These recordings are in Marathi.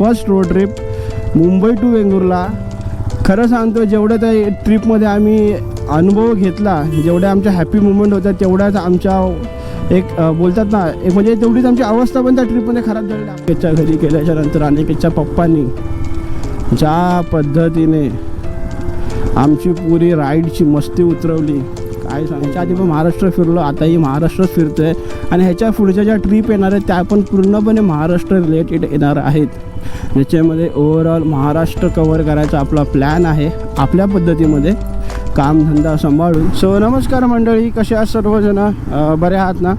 First road trip Mumbai to Vengurla खरं सांगतो जेवढ्या त्या ट्रिपमध्ये आम्ही अनुभव घेतला जेवढ्या आमच्या हॅपी मुमेंट होत्या तेवढ्याच आमच्या एक बोलतात ना एक म्हणजे तेवढीच आमची अवस्था पण त्या ट्रिपमध्ये खराब झाली अनिकेतच्या घरी गेल्याच्यानंतर अनिकेतच्या पप्पांनी ज्या पद्धतीने आमची पुरी राईडची मस्ती उतरवली काय सांगायच्या आधी पण महाराष्ट्र फिरलो आताही महाराष्ट्रच आहे आणि ह्याच्या पुढच्या ज्या ट्रिप येणार आहेत त्या पण पूर्णपणे महाराष्ट्र रिलेटेड येणार आहेत. ज्याच्यामध्ये ओव्हरऑल महाराष्ट्र कवर करायचा आपला प्लॅन आहे. आपल्या पद्धतीमध्ये कामधंदा सांभाळून. सो नमस्कार मंडळी कसे आहात सर्वजण? बरे आहात ना?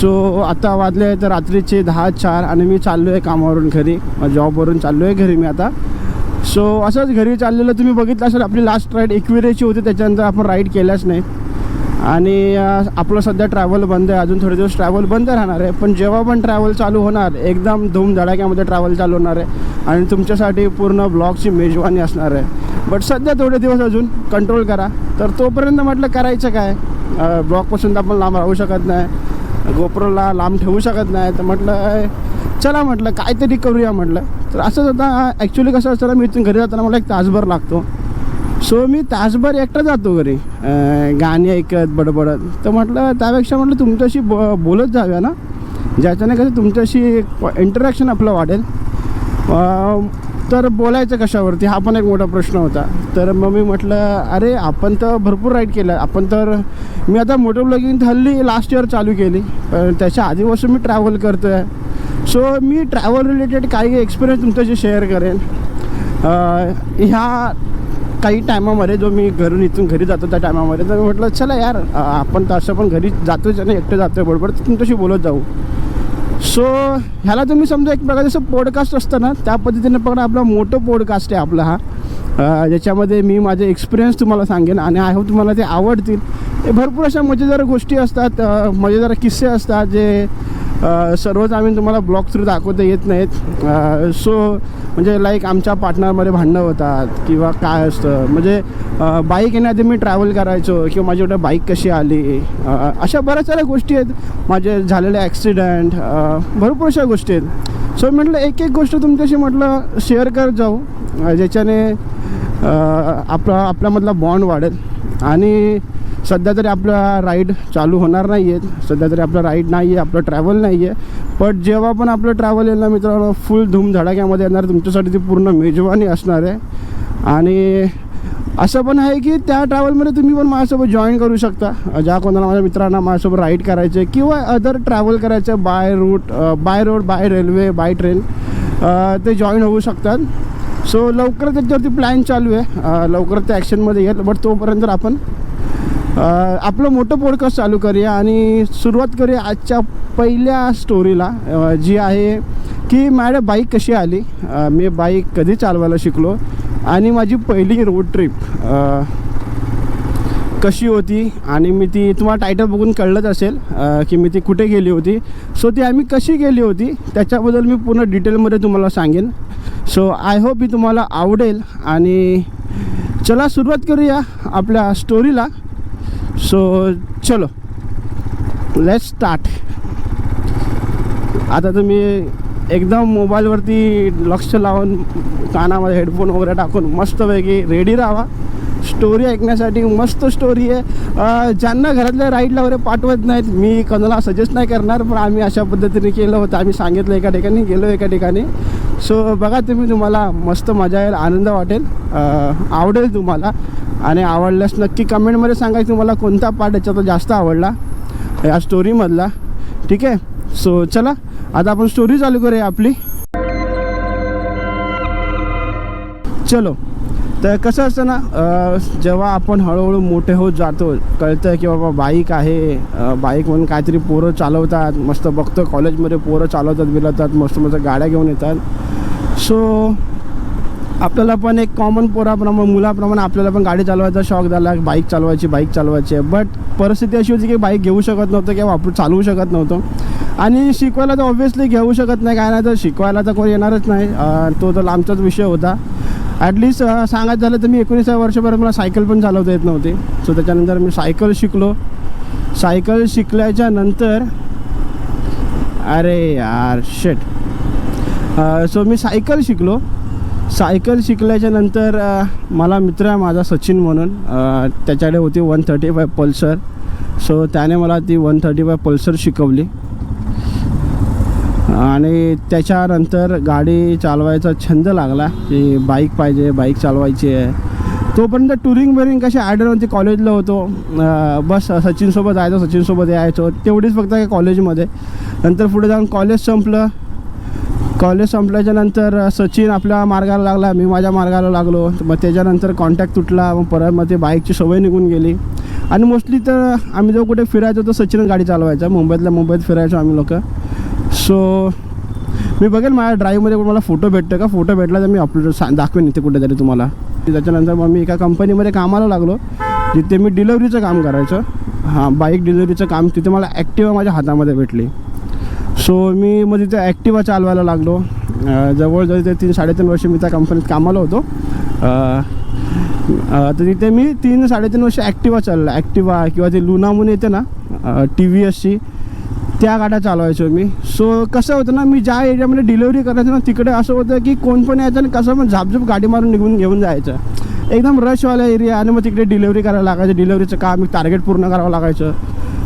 सो आता वाजले आहेत रात्रीचे दहा चार आणि मी चाललो आहे कामावरून घरी. जॉबवरून चाललो आहे घरी मी आता. सो असंच घरी चाललेलं तुम्ही बघितलं असेल आपली लास्ट राईड एकविरेची होती त्याच्यानंतर आपण राईड केल्याच नाही. आणि आपलं सध्या ट्रॅव्हल बंद आहे. अजून थोडे दिवस ट्रॅव्हल बंद राहणार आहे. पण जेव्हा पण ट्रॅव्हल चालू होणार एकदम धूमधडाक्यामध्ये ट्रॅव्हल चालू होणार आहे. आणि तुमच्यासाठी पूर्ण ब्लॉगची मेजवानी असणार आहे. बट सध्या थोडे दिवस अजून कंट्रोल करा. तर तोपर्यंत म्हटलं करायचं काय? ब्लॉगपासून तर आपण लांब राहू शकत नाही. गोप्रोला लांब ठेवू शकत नाही. तर म्हटलं चला म्हटलं काहीतरी करूया म्हटलं. तर असंच आता ॲक्च्युली कसं असतं मी इथून घरी जाताना मला एक तासभर लागतो. सो मी तासभर एकटा जातो घरी. गाणी ऐकत बडबडत. तर म्हटलं त्यापेक्षा म्हटलं तुमच्याशी ब बोलत जाऊया ना? ज्याच्याने कसं तुमच्याशी इंटरॅक्शन आपलं वाढेल. तर बोलायचं कशावरती? हा पण एक मोठा प्रश्न होता. तर मग मी म्हटलं अरे आपण तर भरपूर राईड केलं. आपण तर मी आता मोटर ब्लॉगिंग हल्ली लास्ट इयर चालू केली. पण त्याच्या आधीपासून मी ट्रॅव्हल करतो आहे सो मी ट्रॅव्हल रिलेटेड काही एक्सपिरियन्स तुमच्याशी शेअर करेन. ह्या काही टायमामध्ये जो मी घरून इथून घरी जातो त्या टायमामध्ये तर मी म्हटलं चला यार आपण तर असं पण घरी जातोच आणि एकटं जातो बरोबर तर तुमच्याशी बोलत जाऊ. सो ह्याला तुम्ही समजा एक प्रकारचं जसं पॉडकास्ट असतं ना त्या पद्धतीने पकडा आपला मोठं पॉडकास्ट आहे आपला हा. ज्याच्यामध्ये मी माझे एक्सपिरियन्स तुम्हाला सांगेन आणि आय होप तुम्हाला ते आवडतील. हे भरपूर अशा मजेदार गोष्टी असतात मजेदार किस्से असतात जे सर्वच आम्ही तुम्हाला ब्लॉग थ्रू दाखवता येत नाहीत. सो म्हणजे लाईक आमच्या पार्टनरमध्ये भांडणं होतात किंवा काय असतं. म्हणजे बाईक येण्याआधी मी ट्रॅव्हल करायचो किंवा माझ्याकडे बाईक कशी आली? अशा बऱ्याच साऱ्या गोष्टी आहेत. माझे झालेले ॲक्सिडेंट भरपूर अशा गोष्टी आहेत. सो म्हटलं एक एक गोष्ट तुमच्याशी म्हटलं शेअर करत जाऊ. ज्याच्याने आपला आपल्यामधला बॉन्ड वाढेल. आणि सध्या तरी आपला राईड चालू होणार नाही आहेत सध्या तरी आपलं राईड नाही आहे आपलं ट्रॅव्हल नाही आहे पण जेव्हा पण आपलं ट्रॅव्हल येईल ना मित्रांनो फुल धूमधडाक्यामध्ये येणार. तुमच्यासाठी ती पूर्ण मेजवानी असणार आहे. आणि असं पण आहे की त्या ट्रॅव्हलमध्ये तुम्ही पण माझ्यासोबत जॉईन करू शकता. ज्या कोणाला माझ्या मित्रांना माझ्यासोबत राईड करायचे किंवा अदर ट्रॅव्हल करायचं by route by road by railway by train ते जॉईन होऊ शकतात. सो लवकर त्याच्यावरती प्लॅन चालू आहे. लवकर ते ॲक्शनमध्ये येईल. बट तोपर्यंत आपण आपलं मोठं पॉडकास्ट चालू करूया आणि सुरुवात करूया आजच्या पहिल्या स्टोरीला जी आहे की मॅडम बाईक कशी आली? मी बाईक कधी चालवायला शिकलो? आणि माझी पहिली रोड ट्रिप कशी होती? आणि मी ती तुम्हाला टायटल बघून कळलंच असेल की मी ती कुठे गेली होती? सो ती आम्ही कशी गेली होती? त्याच्याबद्दल मी पूर्ण डिटेलमध्ये तुम्हाला सांगेन. सो आय होप ही तुम्हाला आवडेल. आणि चला सुरुवात करूया आपल्या स्टोरीला सो चलो. लेट स्टार्ट आता तुम्ही एकदम मोबाईलवरती लक्ष लावून कानामध्ये हेडफोन वगैरे टाकून मस्तपैकी रेडी राहा. स्टोरी ऐकण्यासाठी मस्त स्टोरी आहे. ज्यांना घरातल्या राईडला वगैरे पाठवत नाहीत मी कोणाला सजेस्ट नाही करणार पण आम्ही अशा पद्धतीने केलं होतं. आम्ही सांगितलं एका ठिकाणी गेलो एका ठिकाणी. सो बघा तुम्ही तुम्हाला मस्त मजा येईल आनंद वाटेल. आवडेल तुम्हाला. आणि आवडल्यास नक्की कमेंटमध्ये सांगा की तुम्हाला कोणता पार्ट याच्यात जास्त आवडला या स्टोरीमधला ठीक आहे? सो चला आता आपण स्टोरी चालू करूया आपली. चलो. तर कसं असतं ना जेव्हा आपण हळूहळू मोठे होत जातो कळतं की बाबा बाईक आहे बाईक म्हणून काहीतरी पोरं चालवतात मस्त बघतो कॉलेजमध्ये पोरं चालवतात बिलवतात मस्त मस्त गाड्या घेऊन येतात. सो आपल्याला पण एक कॉमन पोराप्रमाणे मुलाप्रमाणे आपल्याला पण गाडी चालवायचा शौक झाला बाईक चालवायची बाईक चालवायची. आहे बट परिस्थिती अशी होती की बाईक घेऊ शकत नव्हतं किंवा वापरू चालवू शकत नव्हतं. आणि शिकवायला तर ऑब्व्हियसली घेऊ शकत नाही काय नाही तर शिकवायला तर कोणी येणारच नाही. तो तर लांबचाच विषय होता. ॲटलिस्ट सांगायचं झालं तर मी एकोणीसाव्या वर्षापर्यंत मला सायकल पण चालवता येत नव्हती. सो त्याच्यानंतर मी सायकल शिकलो. सायकल शिकल्याच्या नंतर अरे यार शेट सो मी सायकल शिकलो. सायकल शिकल्याच्या नंतर मला मित्र आहे माझा सचिन म्हणून त्याच्याकडे होती one thirty five Pulsar. So त्याने मला ती वन थर्टी फाय पल्सर शिकवली. आणि त्याच्यानंतर गाडी चालवायचा छंद लागला की बाईक पाहिजे बाईक चालवायची आहे. तोपर्यंत टुरिंग बिरिंग कशी ॲडर कॉलेजला होतो. बस सचिनसोबत जायचो सचिनसोबत यायचो. तेवढीच फक्त काय कॉलेजमध्ये. नंतर पुढे जाऊन कॉलेज संपलं. कॉलेज संपल्याच्या नंतर सचिन आपल्या मार्गाला लागला मी माझ्या मार्गाला लागलो. मग त्याच्यानंतर कॉन्टॅक्ट तुटला मग परत मग ते बाईकची सवय निघून गेली. आणि मोस्टली तर आम्ही जेव्हा कुठे फिरायचो तर सचिनच गाडी चालवायचा. मुंबईतल्या मुंबईत फिरायचो आम्ही लोक. सो मी बघेल माझ्या ड्राईव्हमध्ये मला फोटो भेटतो का? फोटो भेटला तर मी अपलोड सा दाखवेन इथे कुठेतरी तुम्हाला. त्याच्यानंतर मग मी एका कंपनीमध्ये कामाला लागलो जिथे मी डिलेवरीचं काम करायचं. हां बाईक डिलेवरीचं काम तिथे मला ॲक्टिवा माझ्या हातामध्ये भेटली. सो मी मग तिथे ॲक्टिवा चालवायला लागलो. जवळजवळ ते तीन साडेतीन वर्ष मी त्या कंपनीत कामाला होतो. तर तिथे मी तीन साडेतीन वर्ष ॲक्टिवा चालला. ॲक्टिवा किंवा ते लुना म्हणून येते ना टी व्ही एसची त्या गाड्या चालवायचो मी. सो कसं होतं ना मी ज्या एरियामध्ये डिलेवरी करायचं ना तिकडे असं होतं की कोण पण यायचं आणि कसं पण झापझूप गाडी मारून निघून घेऊन जायचं. एकदम रशवाला एरिया आणि मग तिकडे डिलेवरी करायला लागायचं. डिलेवरीचं काम टार्गेट पूर्ण करावं लागायचं.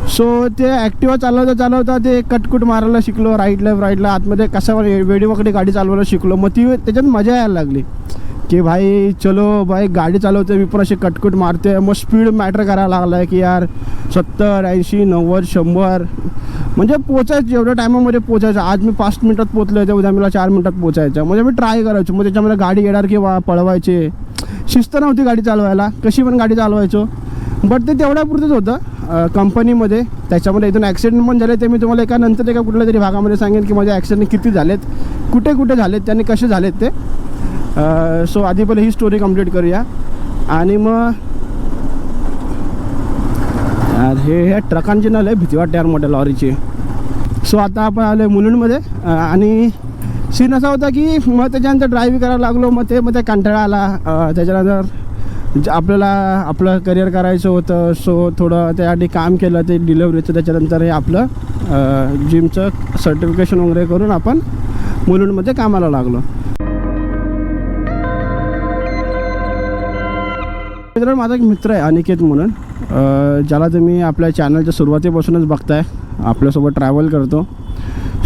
सो ते ॲक्टिवा चालवता चालवता ते कटकुट मारायला शिकलो राईट लेफ्ट राईटला आतमध्ये कसा वेडीवाकडे गाडी चालवायला शिकलो. मग ती त्याच्यात मजा यायला लागली. की भाई चलो भाई गाडी चालवते मी पण असे कटकुट मारते मग स्पीड मॅटर करायला लागला आहे की यार सत्तर ऐंशी नव्वद शंभर. म्हणजे पोचायचं जेवढ्या टायमामध्ये पोचायचं. आज मी पाच मिनटात पोचलो तर उद्या मला चार मिनटात पोचायचं. म्हणजे मी ट्राय करायचो. मग त्याच्यामध्ये गाडी येणार की वा पळवायचे. शिस्त नव्हती गाडी चालवायला. कशी पण गाडी चालवायचो. बट ते तेवढ्यापुरतंच होतं. कंपनीमध्ये त्याच्यामध्ये इथून ॲक्सिडेंट पण झाले. ते मी तुम्हाला एका नंतर एका कुठल्या तरी भागामध्ये सांगेन की माझे ॲक्सिडेंट किती झालेत कुठे कुठे झालेत त्यांनी कसे झालेत ते. सो आधी पहिले ही स्टोरी कंप्लीट करूया. आणि मग यार हे ह्या ट्रकांची ना लय भीती वाटते यार मोठ्या लॉरीची सो आता आपण आलो मुलुंडमध्ये. आणि सीन असा होता की मग त्याच्यानंतर ड्रायव्हिंग करायला लागलो. मग ते मग ते कंटाळा आला. त्याच्यानंतर म्हणजे आपल्याला आपलं करिअर करायचं होतं सो थोडं त्यासाठी काम केलं ते डिलेवरीचं त्याच्यानंतर हे आपलं जिमचं सर्टिफिकेशन वगैरे करून आपण मुलुंडमध्ये कामाला लागलो. मित्रांनो माझा एक मित्र आहे अनिकेत म्हणून. ज्याला तुम्ही आपल्या चॅनलच्या सुरुवातीपासूनच बघताय. आपल्यासोबत ट्रॅव्हल करतो.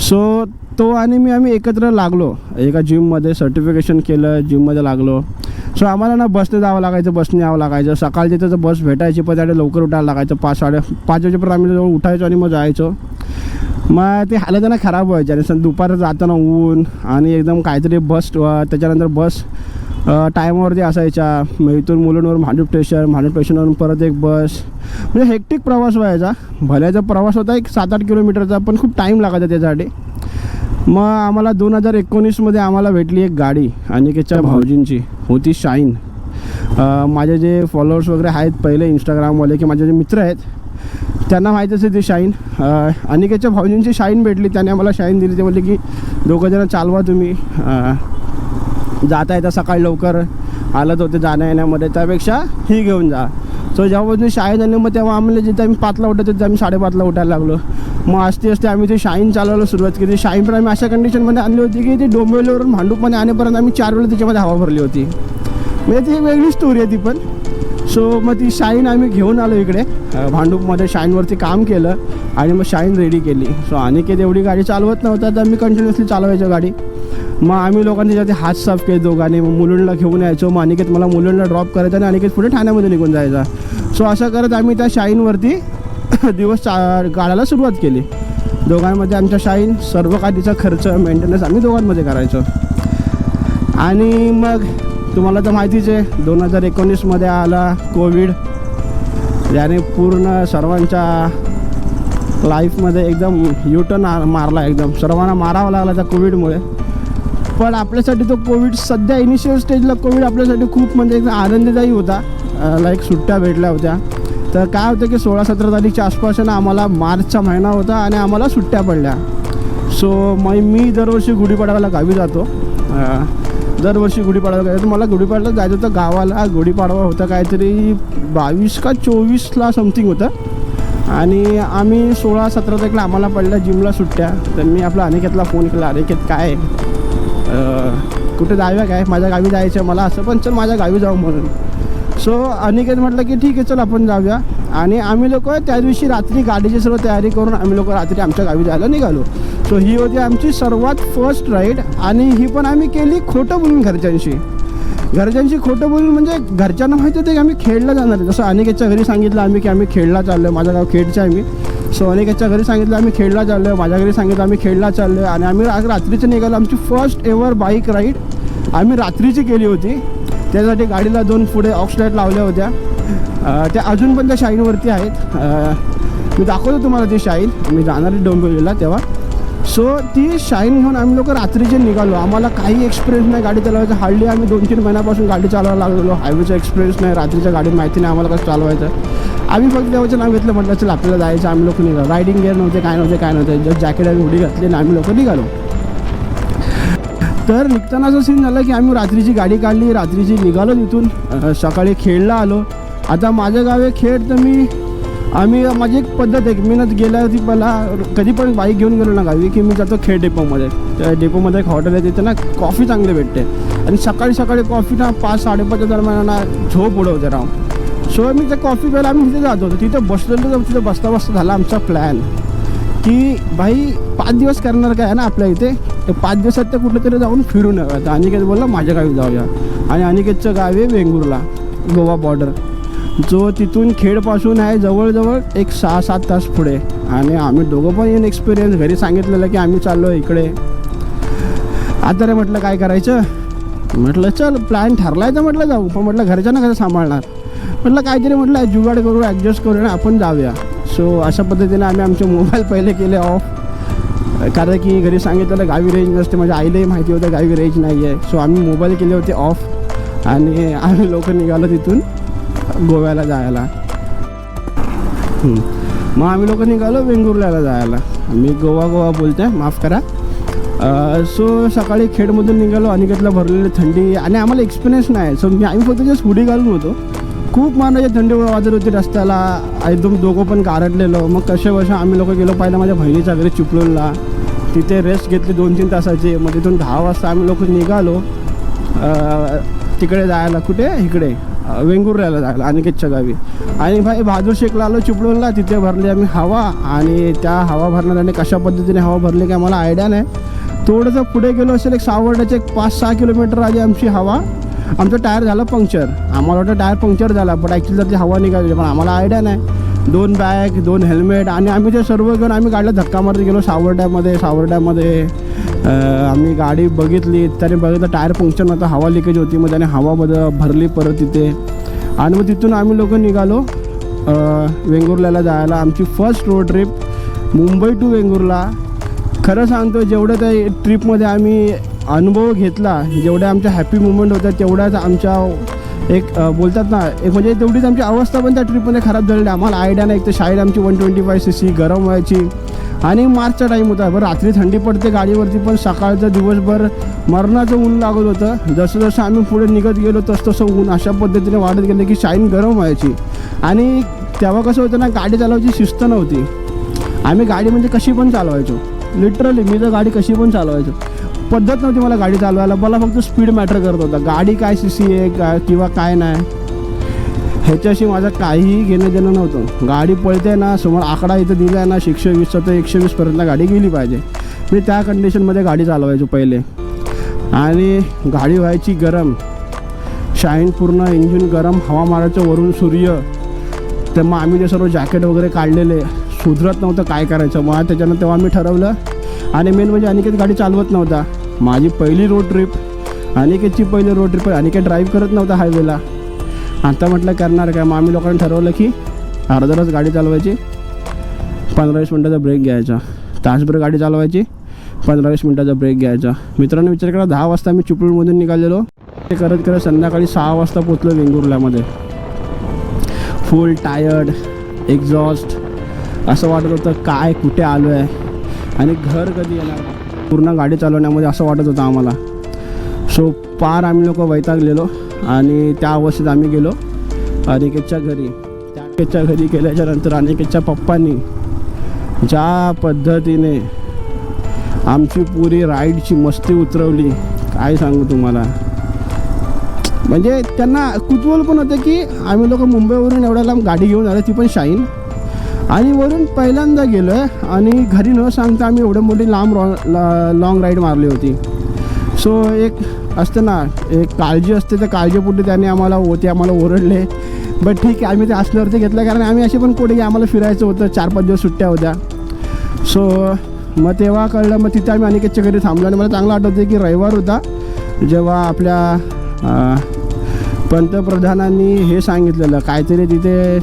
सो तो आणि मी आम्ही एकत्र लागलो. एका जिममध्ये सर्टिफिकेशन केलं जिममध्ये लागलो. सो आम्हाला ना बसने जावं लागायचं बसने यावं लागायचं. सकाळची तर बस भेटायची पण त्याकडे लवकर उठायला लागायचं. पाच साडे पाच वाजेपर्यंत आम्ही जवळ उठायचो आणि मग जायचो. मग ते हालत ना खराब व्हायचे आणि दुपार जाताना ऊन आणि एकदम काहीतरी बस त्याच्यानंतर बस टायमावरती असायच्या. मग इथून मुलुंडवरून भांडूप स्टेशन भांडूप स्टेशनवरून परत एक बस. म्हणजे हेक्टिक प्रवास व्हायचा. भल्याचा प्रवास होता एक सात आठ किलोमीटरचा पण खूप टाईम लागायचा त्याच्यासाठी. मग आम्हाला दोन हजार एकोणीसमध्ये आम्हाला भेटली एक गाडी अनिकेतच्या भाऊजींची होती शाईन. माझे जे फॉलोअर्स वगैरे आहेत पहिले इंस्टाग्रामवाले की माझे जे मित्र आहेत त्यांना माहीत असेल ती शाईन. अनिकेतच्या भाऊजींची शाईन भेटली त्याने आम्हाला शाईन दिली. ते बोलले की दोघं जण चालवा तुम्ही. जाता येता सकाळी लवकर. आलं होते जाण्या येण्यामध्ये त्यापेक्षा ही घेऊन जा. सो जेव्हापासून शाळेत आले मग तेव्हा आम्हाला जिथे आम्ही पाचला उठायचं तिथे आम्ही साडेपाचला उठायला लागलो. मग असते असते आम्ही ते शाईन चालवायला सुरुवात केली. शाईन पण आम्ही अशा कंडिशनमध्ये आणली होती की ती डोंबिवलीवरून भांडूपमध्ये आणेपर्यंत आम्ही चार वेळा त्याच्यामध्ये हवा भरली होती. म्हणजे ती एक वेगळी स्टोरी आहे ती पण. सो मग ती शाईन आम्ही घेऊन आलो इकडे. भांडूपमध्ये शाईनवरती काम केलं आणि मग शाईन रेडी केली. सो अनिकेत एवढी गाडी चालवत नव्हता तर मी कंटिन्युअसली चालवायचो गाडी. मग आम्ही लोकांनी त्याच्यात हात साफ केले दोघांनी मग मुलुंडला घेऊन यायचो मग अनिकेत मला मुलुंडला ड्रॉप करायचा आणि अनिकेत पुढे ठाण्यामध्ये निघून जायचा. सो असं करत आम्ही त्या शाईनवरती दिवस चा काढायला सुरुवात केली. दोघांमध्ये आमच्या शाईन सर्व काठीचा खर्च मेंटेनन्स आम्ही दोघांमध्ये करायचो. आणि मग तुम्हाला तर माहितीच आहे दोन हजार एकोणीसमध्ये आला कोविड ज्याने पूर्ण सर्वांच्या लाईफमध्ये एकदम युटर्न मारला एकदम. सर्वांना मारावा लागला त्या कोविडमुळे पण आपल्यासाठी तो कोविड सध्या इनिशियल स्टेजला कोविड आपल्यासाठी खूप म्हणजे एकदम आनंददायी होता. लाईक सुट्ट्या भेटल्या होत्या. तर काय होतं की सोळा सतरा तारीखच्या आसपास ना आम्हाला मार्चचा महिना होता आणि आम्हाला सुट्ट्या पडल्या. सो मग मी दरवर्षी गुढीपाडव्याला गावी जातो. दरवर्षी गुढीपाडवा जायचं मला गुढीपाडवा जायचं होतं गावाला. गुढीपाडवा होता काहीतरी बावीस का चोवीसला समथिंग होतं. आणि आम्ही सोळा सतरा तारखेला आम्हाला पडल्या जिमला सुट्ट्या. तर मी आपला अनिकेतला फोन केला अनिकेत काय आहे? कुठे जाऊया काय? माझ्या गावी जायचं मला असं पण चल माझ्या गावी जाऊ म्हणून. सो अनिकेत म्हटलं की ठीक आहे चल आपण जाऊया. आणि आम्ही लोक त्या दिवशी रात्री गाडीची सर्व तयारी करून आम्ही लोक रात्री आमच्या गावी जायला निघालो. सो ही होती आमची सर्वात फर्स्ट राईड आणि ही पण आम्ही केली खोटं बोलून घरच्यांशी. घरच्यांशी खोटं बोलून म्हणजे घरच्यांना माहिती होतं की आम्ही खेळला जाणार आहे. जसं अनिकेतच्या घरी सांगितलं आम्ही की आम्ही खेळला चाललो आहे माझं गाव खेडचं आहे सो अनेक याच्या घरी सांगितलं आम्ही खेळला चाललो आहे माझ्या घरी सांगितलं आम्ही खेळला चाललो आहे आणि आम्ही आज रात्रीचं निघालो आमची फर्स्ट एव्हर बाईक राईड आम्ही रात्रीची केली होती. त्यासाठी गाडीला दोन पुढे ऑक्सलाईट लावल्या होत्या. त्या अजून पण त्या शाईनवरती आहेत. मी दाखवतो तुम्हाला ती शाईन मी जाणार आहे डोंबिवलीला तेव्हा. सो ती शाईन घेऊन आम्ही लोक रात्रीचे निघालो. आम्हाला काही एक्सपिरियन्स नाही गाडी चालवायचा. हार्डली आम्ही दोन तीन महिन्यापासून गाडी चालवायला लागलेलो हायवेचा एक्सपिरियन्स नाही रात्रीच्या गाडीत माहिती नाही आम्हाला कसं चालवायचं. आम्ही फक्त देवाचं नाव घेतलं म्हटलं चला आपल्याला जायचं आम्ही लोक निघालो. रायडिंग गिअर नव्हते काय नव्हते काय नव्हते. जस्ट जॅकेट आणि हुडी घातली आणि आम्ही लोक निघालो. तर निघताना असं सीन झालं की आम्ही रात्रीची गाडी काढली रात्रीची निघालो तिथून. सकाळी खेळला आलो. आता माझ्या गावी खेळ तर मी आम्ही माझी एक पद्धत आहे की मी ना गेल्या होती मला कधी पण बाईक घेऊन गेलो ना गावी की मी जातो खेळ डेपोमध्ये त्या डेपोमध्ये एक हॉटेल आहे तिथे ना कॉफी चांगली भेटते. आणि सकाळी सकाळी कॉफी ना पाच साडेपाचच्या दरम्यान ना झोप उडवते राव. सो मी त्या कॉफी प्यायला आम्ही तिथे जात होतो. तिथं बसलेलो जाऊ तिथं बसता बसता झाला आमचा प्लॅन की भाई पाच दिवस करणार काय आहे ना आपल्या इथे? ते पाच दिवसात ते कुठेतरी जाऊन फिरून यावं तर अनिकेत बोलला माझ्या गावी जाऊया. आणि अनिकेतचं गाव आहे वेंगुर्ला गोवा बॉर्डर जो तिथून खेडपासून आहे जवळजवळ एक सहा सात तास पुढे. आणि आम्ही दोघं पण येऊन एक्सपिरियन्स घरी सांगितलेलं की आम्ही चाललो इकडे. आता रे म्हटलं काय करायचं? म्हटलं चल प्लॅन ठरलाय तर म्हटलं जाऊ. पण म्हटलं घरच्यांना कसं सांभाळणार? म्हटलं काहीतरी म्हटलं जुगाड करू ॲडजस्ट करू ना आपण जाऊया. सो अशा पद्धतीने आम्ही आमचे मोबाईल पहिले केले ऑफ कारण की घरी सांगितलं गावी रेंज नसते माझ्या आईलाही माहिती होतं गावी रेंज नाही आहे सो आम्ही मोबाईल केले होते ऑफ आणि आम्ही लोक निघालो तिथून गोव्याला जायला. मग आम्ही लोक निघालो वेंगुर्ल्याला जायला. मी गोवा गोवा बोलते माफ करा. सो सकाळी खेडमधून निघालो अनिकेतला भरलेली थंडी. आणि आम्हाला एक्सपिरियन्स नाही. सो मी आम्ही फक्त जस्ट हुडी घालून होतो. खूप मानाचे थंडी वाजत होती रस्त्याला. एकदम दोघं पण गारडलेलो. मग कसे वर्ष आम्ही लोक गेलो पहिलं माझ्या बहिणीच्या घरी चिपळूणला. तिथे रेस्ट घेतली दोन तीन तासाची. मग तिथून दहा वाजता आम्ही लोक निघालो. तिकडे जायला. कुठे? इकडे. वेंगुर्ल्याला जायला. अनिकेतच्या गावी. आणि भाई बहादूर शेखला आलो चिपळूणला. तिथे भरली आम्ही हवा. आणि त्या हवा भरणाऱ्याने कशा पद्धतीने हवा भरली काय मला आयडिया नाही. थोडंसं पुढे गेलो असेल एक सावर्ड्याचे एक पाच सहा किलोमीटर आधी आमची हवा. आमचं टायर झालं पंक्चर. आम्हाला वाटतं टायर पंक्चर झाला पण ॲक्च्युली त्याची हवा निघाली पण आम्हाला आयडिया नाही. दोन बॅग दोन हेल्मेट आणि आम्ही ते सर्व घेऊन आम्ही गाडीला धक्का मारत गेलो सावर्ड्यामध्ये सावर्ड्यामध्ये आम्ही गाडी बघितली त्याने बघितलं टायर पंक्चर नव्हतं हवा लिकेज होती मग त्याने हवा बद भरली परत तिथे. आणि मग तिथून आम्ही लोक निघालो वेंगुर्ल्याला जायला. आमची first road trip Mumbai to Vengurla. खरं सांगतो जेवढं त्या ट्रिपमध्ये आम्ही अनुभव घेतला जेवढ्या आमच्या हॅपी मुवमेंट होत्या तेवढ्याच आमच्या एक बोलतात ना एक म्हणजे तेवढीच आमची अवस्था पण त्या ट्रिपमध्ये खराब झालेली. आम्हाला आयडिया नाही एक तर शाळेत आमची one twenty five C C गरम व्हायची. आणि मार्चचा टाईम होता बरं रात्री थंडी पडते गाडीवरती पण सकाळचं दिवसभर मरणाचं ऊन लागत होतं. जसं जसं आम्ही पुढे निघत गेलो तसं तसं ऊन अशा पद्धतीने वाढत गेलं की शाईन गरम व्हायची. आणि तेव्हा कसं होतं ना गाडी चालवायची शिस्त नव्हती. आम्ही गाडी म्हणजे कशी पण चालवायचो. लिटरली मी तर गाडी कशी पण चालवायचो. पद्धत नव्हती मला गाडी चालवायला. मला फक्त स्पीड मॅटर करत होता. गाडी काय सी सी आहे का किंवा काय नाही. ह्याच्याशी माझं काहीही घेणं देणं नव्हतं. गाडी पळते ना समोर आकडा इथं दिला आहे ना एकशे वीसचा तर एकशे वीसपर्यंत गाडी गेली पाहिजे. मी त्या कंडिशनमध्ये गाडी चालवायचो पहिले. आणि गाडी व्हायची गरम. शाईन पूर्ण इंजिन गरम हवा मारायचं वरून सूर्य. तर मग आम्ही ते सर्व जॅकेट वगैरे काढलेले. सुधरत नव्हतं काय करायचं. मग त्याच्यानं तेव्हा आम्ही ठरवलं आणि मेन म्हणजे अनिकेत गाडी चालवत नव्हता. माझी पहिली रोड ट्रिप अनिकेतची पहिली रोड ट्रिप अनिकेत ड्राईव्ह करत नव्हता हायवेला आता म्हटलं करणार काय? मग आम्ही लोकांनी ठरवलं की अर्धा तास गाडी चालवायची पंधरा वीस मिनटाचा ब्रेक घ्यायचा. तासभर गाडी चालवायची पंधरा वीस मिनटाचा ब्रेक घ्यायचा. मित्रांनो विचार करा दहा वाजता आम्ही चिपळूणमधून निघालेलो. ते करत करत संध्याकाळी सहा वाजता पोचलो वेंगुर्ल्यामध्ये. फुल टायर्ड एक्झॉस्ट असं वाटत होतं काय कुठे आलो आहे आणि घर कधी येणार? पूर्ण गाडी चालवण्यामध्ये असं वाटत होतं आम्हाला. सो पार आम्ही लोक वैतागलेलो आणि त्या अवस्थेत आम्ही गेलो. अनिकेतच्या घरी. त्या अनिकेतच्या घरी गेल्याच्यानंतर अनिकेतच्या पप्पांनी ज्या पद्धतीने आमची पुरी राईडची मस्ती उतरवली काय सांगू तुम्हाला? म्हणजे त्यांना कुतूहल पण होतं की आम्ही लोक मुंबईवरून एवढ्या लांब गाडी घेऊन आलो ती पण शाईन. आणि वरून पहिल्यांदा गेलो आहे आणि घरी न सांगता आम्ही एवढं मोठी लांब रॉ लॉंग राईड मारली होती. सो एक असतं ना एक काळजी असते त्या काळजीपोटी त्याने आम्हाला होते आम्हाला ओरडले. बट ठीक आहे आम्ही ते असल्यावरती घेतलं कारण आम्ही असे पण कुठे की आम्हाला फिरायचं होतं चार पाच दिवस सुट्ट्या होत्या. सो मग तेव्हा कळलं मग तिथे आम्ही अनिकेतच्या घरी थांबलो आणि मला चांगलं आठवतं की रविवार होता जेव्हा आपल्या पंतप्रधानांनी हे सांगितलेलं काहीतरी तिथे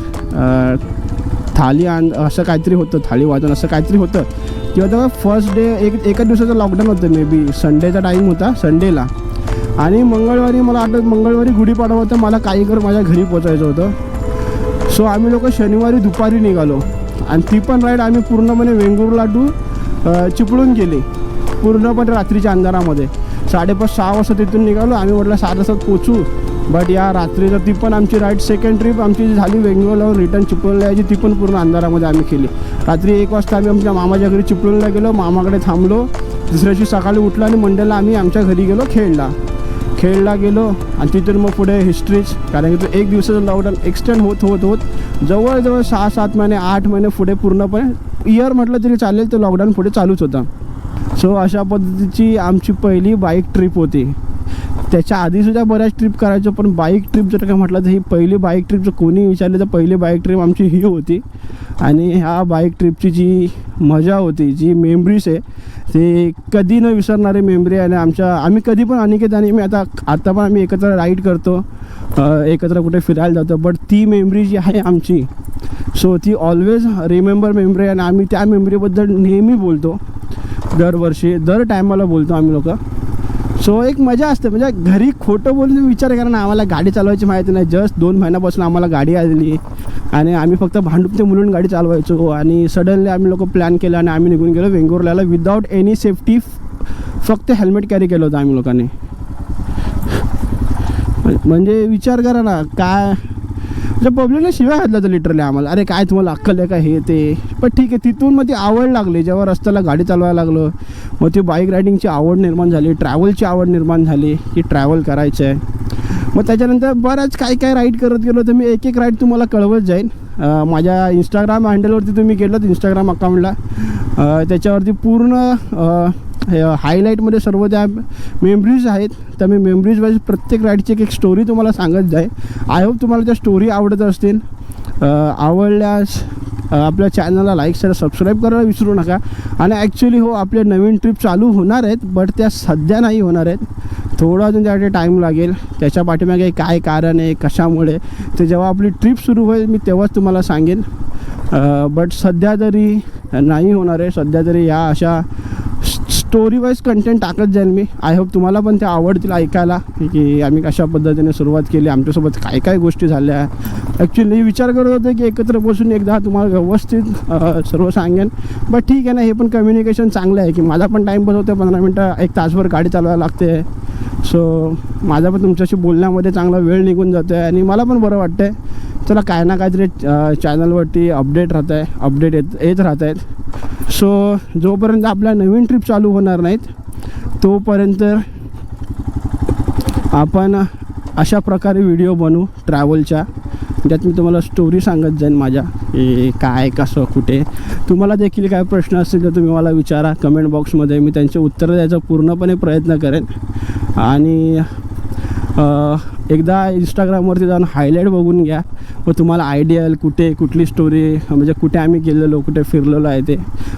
थाली आण असं काहीतरी होतं थाळी वाजून असं काहीतरी होतं. किंवा तेव्हा फर्स्ट डे एक एका दिवसाचं लॉकडाऊन होतं मे बी संडेचा टाईम होता संडेला आणि मंगळवारी मला आठवत मंगळवारी गुढीपाडवा होतं मला काही कर माझ्या घरी पोचायचं होतं. सो आम्ही लोक शनिवारी दुपारी निघालो. आणि ती पण राईड आम्ही पूर्णपणे वेंगुर्ला टू चिपळून गेली पूर्णपणे रात्रीच्या अंधारामध्ये. साडेपाच सहा वाजता तिथून निघालो. आम्ही म्हटलं सात वाजता पोचू बट या रात्रीचं ती पण आमची राईट सेकंड ट्रिप आमची जी झाली वेंगुर्लावर रिटर्न चिपळूणला यायची ती पण पूर्ण अंधारामध्ये आम्ही केली. रात्री एक वाजता आम्ही आमच्या मामाच्या घरी चिपळूणला गेलो. मामाकडे थांबलो. दुसऱ्या दिवशी सकाळी उठलो आणि मंडेला आम्ही आमच्या घरी गेलो खेळला. खेळला गेलो आणि तिथून मग पुढे हिस्ट्रीच कारण की तो एक दिवसाचं लॉकडाऊन एक्सटेंड होत होत होत. जवळजवळ सहा सात महिने आठ महिने पुढे पूर्णपणे इयर म्हटलं तरी चालेल तो लॉकडाऊन पुढे चालूच होता. सो अशा पद्धतीची आमची पहिली बाईक ट्रिप होती. त्याच्या आधीसुद्धा बऱ्याच ट्रिप करायचो पण बाईक ट्रिप जर का म्हटलं तर ही पहिली बाईक ट्रिप जर कोणी विचारली तर पहिली बाईक ट्रिप आमची ही होती. आणि ह्या बाईक ट्रिपची जी मजा होती जी मेमरीज आहे ते कधी न विसरणारे मेमरी आणि आमच्या आम्ही कधी पण अनिकेत आणि मी आता आता पण आम्ही एकत्र राईड करतो. एकत्र कुठे फिरायला जातो बट ती मेमरी जी आहे आमची सो ती ऑलवेज रिमेंबर मेमरी आणि आम्ही त्या मेमरीबद्दल नेहमी बोलतो. दरवर्षी दर टायमाला बोलतो आम्ही लोक. सो एक मजा असते. म्हणजे घरी खोटं बोलून विचार करा ना आम्हाला गाडी चालवायची माहिती नाही. जस्ट दोन महिन्यापासून आम्हाला गाडी आलेली. आणि आम्ही फक्त भांडूप ते मुलून गाडी चालवायचो. आणि सडनली आम्ही लोक प्लॅन केला आणि आम्ही निघून गेलो वेंगुर्ल्याला विदाऊट एनी सेफ्टी फक्त हेल्मेट कॅरी केलं होतं आम्ही लोकांनी. म्हणजे विचार करा ना काय तर पब्लिकने शिवाय घातल्या होतं लिटरली आम्हाला. अरे काय तुम्हाला अक्कल आहे का हे ते? पण ठीक आहे तिथून मग ती आवड लागली. जेव्हा रस्त्याला गाडी चालवायला लागलं मग ती बाईक रायडिंगची आवड निर्माण झाली ट्रॅव्हलची आवड निर्माण झाली की ट्रॅव्हल करायचं आहे मग त्याच्यानंतर बऱ्याच काय काय राईड करत गेलो तर मी एक एक राईड तुम्हाला कळवत जाईल माझ्या इंस्टाग्राम हँडलवरती तुम्ही गेलात इंस्टाग्राम अकाउंटला त्याच्यावरती पूर्ण हायलाईटमध्ये सर्व ज्या मेमरीज आहेत त्या मी मेमरीज वाईज प्रत्येक राईडची एक एक स्टोरी तुम्हाला सांगत जाईल आय होप तुम्हाला त्या स्टोरी आवडत असतील. आवडल्यास आपल्या चॅनलला लाईक शेअर सबस्क्राईब करायला विसरू नका. आणि ॲक्च्युली हो आपले नवीन ट्रिप चालू होणार आहेत बट त्या सध्या नाही होणार आहेत. थोडा अजून त्यासाठी टाईम लागेल. त्याच्या पाठीमागे काय कारण आहे कशामुळे? ते जेव्हा आपली ट्रिप सुरू होईल मी तेव्हाच तुम्हाला सांगेन. बट सध्या तरी नाही होणार आहे. सध्या तरी या अशा स्टोरी वाईज कंटेंट टाकत जाईल मी. आय होप तुम्हाला पण ते आवडतील ऐकायला की आम्ही कशा पद्धतीने सुरुवात केली आमच्यासोबत काय काय गोष्टी झाल्या. ॲक्च्युली विचार करत होते की एकत्र बसून एकदा तुम्हाला व्यवस्थित सर्व सांगेन. बट ठीक आहे ना हे पण कम्युनिकेशन चांगलं आहे की माझा पण टाईमपास होतो पंधरा मिनटं एक तासभर गाडी चालवायला लागते. सो माझा पण तुमच्याशी बोलण्यामध्ये चांगला वेळ निघून जातो आहे आणि मला पण बरं वाटतं आहे चला काय ना काहीतरी चॅनलवरती अपडेट राहत आहे अपडेट येत येत राहत आहेत सो जोपर्यंत आपल्या नवीन ट्रिप चालू होणार नाहीत तोपर्यंत आपण अशा प्रकारे व्हिडिओ बनवू ट्रॅव्हलच्या ज्यात मी तुम्हाला स्टोरी सांगत जाईन माझ्या की काय कसं कुठे. तुम्हाला देखील काय प्रश्न असतील तर तुम्ही मला विचारा कमेंट बॉक्समध्ये मी त्यांचे उत्तर द्यायचा पूर्णपणे प्रयत्न करेन. आणि एकदा इंस्टाग्रामवरती जाऊन हायलाईट बघून घ्या. व तुम्हाला आयडिया येईल कुठे कुठली स्टोरी म्हणजे कुठे आम्ही गेलेलो कुठे फिरलेलो आहे ते.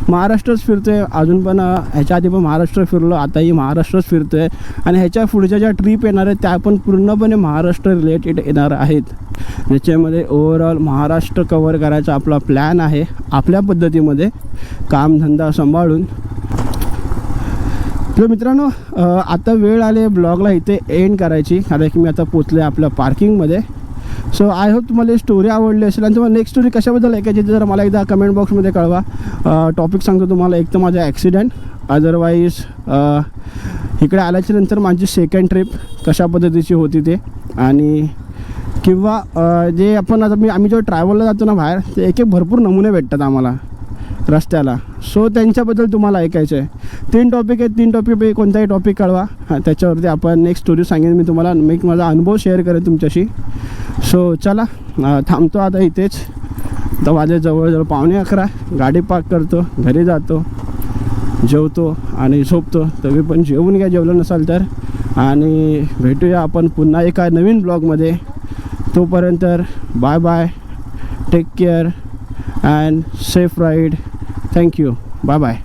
महाराष्ट्रच फिरतो आहे अजून पण ह्याच्या आधी पण महाराष्ट्र फिरलो आताही महाराष्ट्रच फिरतो आहे आणि ह्याच्या पुढच्या ज्या ट्रिप येणार आहेत त्या पण पूर्णपणे महाराष्ट्र रिलेटेड येणार आहेत. ज्याच्यामध्ये ओव्हरऑल महाराष्ट्र कवर करायचा आपला प्लॅन आहे आपल्या पद्धतीमध्ये. कामधंदा सांभाळून. तर मित्रांनो आता वेळ आली ब्लॉगला इथे एंड करायची. कारण की मी आता पोचले आपल्या पार्किंगमध्ये सो आय होप तुम्हाला स्टोरी आवडली असेल. आणि तुम्हाला नेक्स्ट स्टोरी कशाबद्दल ऐकायची जर मला एकदा कमेंट बॉक्समध्ये कळवा. टॉपिक सांगतो तुम्हाला एक तर माझा ॲक्सिडेंट अदरवाईज इकडे आल्याच्यानंतर माझी सेकंड ट्रिप कशा पद्धतीची होती ते. आणि किंवा जे आपण आता मी आम्ही जेव्हा ट्रॅव्हलला जातो ना बाहेर ते एक एक भरपूर नमुने भेटतात आम्हाला. रस्त्याला. सो त्यांच्याबद्दल तुम्हाला ऐकायचं आहे तीन टॉपिक आहेत. तीन टॉपिकपैकी कोणताही टॉपिक कळवा. हां त्याच्यावरती आपण नेक्स्ट स्टोरी सांगेन. मी तुम्हाला मी माझा अनुभव शेअर करेन तुमच्याशी. सो चला थांबतो आता इथेच. तर माझ्या जवळजवळ पावणे अकरा. गाडी पार्क करतो. घरी जातो. जेवतो आणि झोपतो. तुम्ही पण जेवून घ्या. जेवलं नसाल तर. आणि भेटूया आपण पुन्हा एका नवीन ब्लॉगमध्ये तोपर्यंत bye bye take care and safe ride thank you bye bye